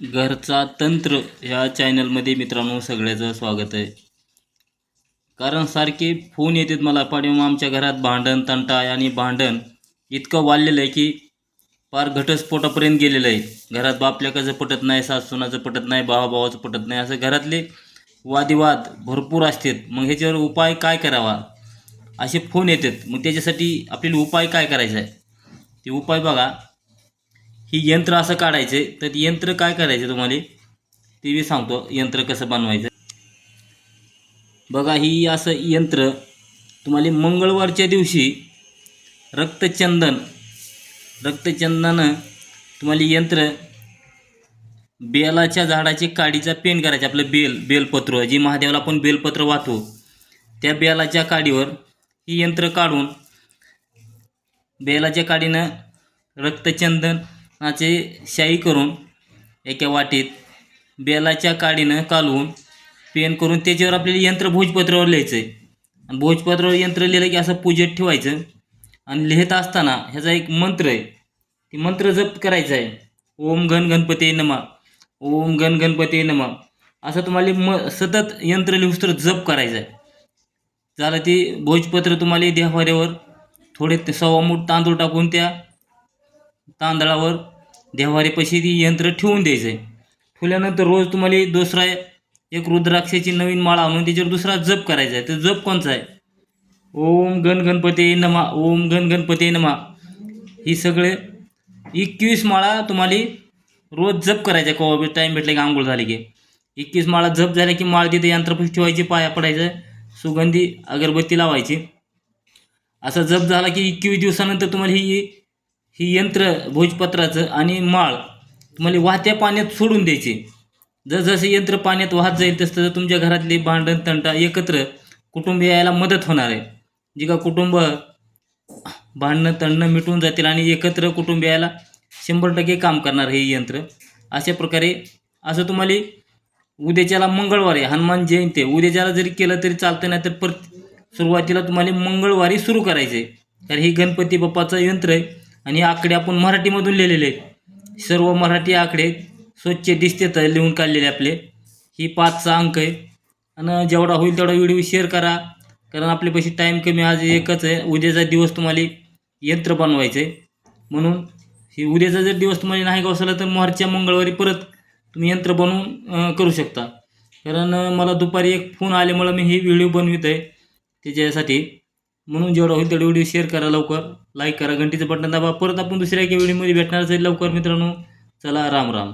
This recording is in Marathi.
घरचा तंत्र ह्या चॅनलमध्ये मित्रांनो सगळ्याचं स्वागत आहे. कारण सारखे फोन येतात मला पाठीमागं आमच्या घरात भांडण तंटा आणि भांडण इतकं वाढलेलं आहे की फार घटस्फोटापर्यंत गेलेलं आहे. घरात बापल्याकाचं पटत नाही सासूनाचं पटत नाही भावाभावाचं पटत नाही असं घरातले वादिवाद भरपूर असतात. मग ह्याच्यावर उपाय काय करावा? असे फोन येतात. मग त्याच्यासाठी आपल्याला उपाय काय करायचा आहे? ते उपाय बघा. ही यंत्र असं काढायचं तर यंत्र काय करायचं तुम्हाला? ते मी सांगतो यंत्र कसं बनवायचं. बघा ही असं यंत्र तुम्हाला मंगळवारच्या दिवशी रक्तचंदन रक्तचंदनानं तुम्हाला यंत्र बेलाच्या झाडाची काडीचा पेंट करायचं आपलं बेल बेलपत्र जी महादेवाला आपण बेलपत्र वाहतो त्या बेलाच्या काडीवर ही यंत्र काढून बेलाच्या काडीनं रक्तचंदन रक्तचंदनाचे शाई करून एका वाटीत बेलाच्या काडीनं कालवून पेन करून त्याच्यावर आपल्याला यंत्र भोजपत्रावर लिहायचं आहे आणि भोजपत्रावर यंत्र लिहिलं की असं पूजेत ठेवायचं. आणि लिहित असताना ह्याचा एक मंत्र आहे. ती मंत्र जप करायचा आहे. ओम घन गणपती नमा. ओम गण गणपती नमा. असं तुम्हाला म सतत यंत्र लिहूस्तर जप करायचं आहे झालं ती भोजपत्र तुम्हाला देवाऱ्यावर थोडे सव्वा मूठ तांदूळ टाकून त्या तांदळावर देवारीपाशी ती यंत्र ठेवून द्यायचं आहे ठेवल्यानंतर रोज तुम्हाला दुसरा एक रुद्राक्षाची नवीन माळा आणून त्याच्यावर दुसरा जप करायचा आहे तर जप कोणचा आहे? ओम गण गणपती नमा ओम गण गणपती नमा. ही सगळे एकवीस माळा तुम्हाला रोज जप करायचा कवा टाईम भेटला की आंघोळ झाली की. एकवीस माळा जप झाल्या की माळ तिथे यंत्रपाशी ठेवायची पाया पडायचं सुगंधी अगरबत्ती लावायची. असा जप झाला की एकवीस दिवसानंतर तुम्हाला ही ही यंत्र भोजपत्राचं आणि माळ तुम्हाला वाहत्या पाण्यात सोडून द्यायचे. जसजसं यंत्र पाण्यात वाहत जाईल तसं तुमच्या घरातले भांडण तंटा एकत्र कुटुंबियाला मदत होणार आहे. जे का कुटुंब भांडणं तंडणं मिटून जातील आणि एकत्र कुटुंब यायला शंभर टक्के काम करणार हे यंत्र. अशा प्रकारे असं तुम्हाला उद्याच्याला मंगळवारी हनुमान जयंती आहे. उद्याच्याला जरी केलं तरी चालतं नाही तर परत सुरुवातीला तुम्हाला मंगळवारी सुरू करायचं आहे कारण हे गणपती बाप्पाचं यंत्र आहे. आणि आकडे आपण मराठीमधून लिहिलेले आहेत. सर्व मराठी आकडे स्वच्छ दिसतात लिहून काढलेले आपले. ही पाचचा अंक आहे. आणि जेवढा होईल तेवढा व्हिडिओ शेअर करा. कारण आपल्यापाशी टाईम कमी आज एकच आहे. उद्याचा दिवस तुम्हाला यंत्र बनवायचं आहे म्हणून हे उद्याचा जर दिवस तुम्हाला नाही गावसला तर मार्चच्या मंगळवारी परत तुम्ही यंत्र बनवून करू शकता. कारण मला दुपारी एक फोन आल्यामुळं मी ही व्हिडिओ बनवित आहे त्याच्यासाठी म्हणून जेवढा होईल तेवढे व्हिडिओ शेअर करा लवकर. लाईक करा घंटीचं बटन दाबा. परत आपण दुसऱ्या एका व्हिडिओमध्ये भेटणार असेल लवकर मित्रांनो. चला राम राम.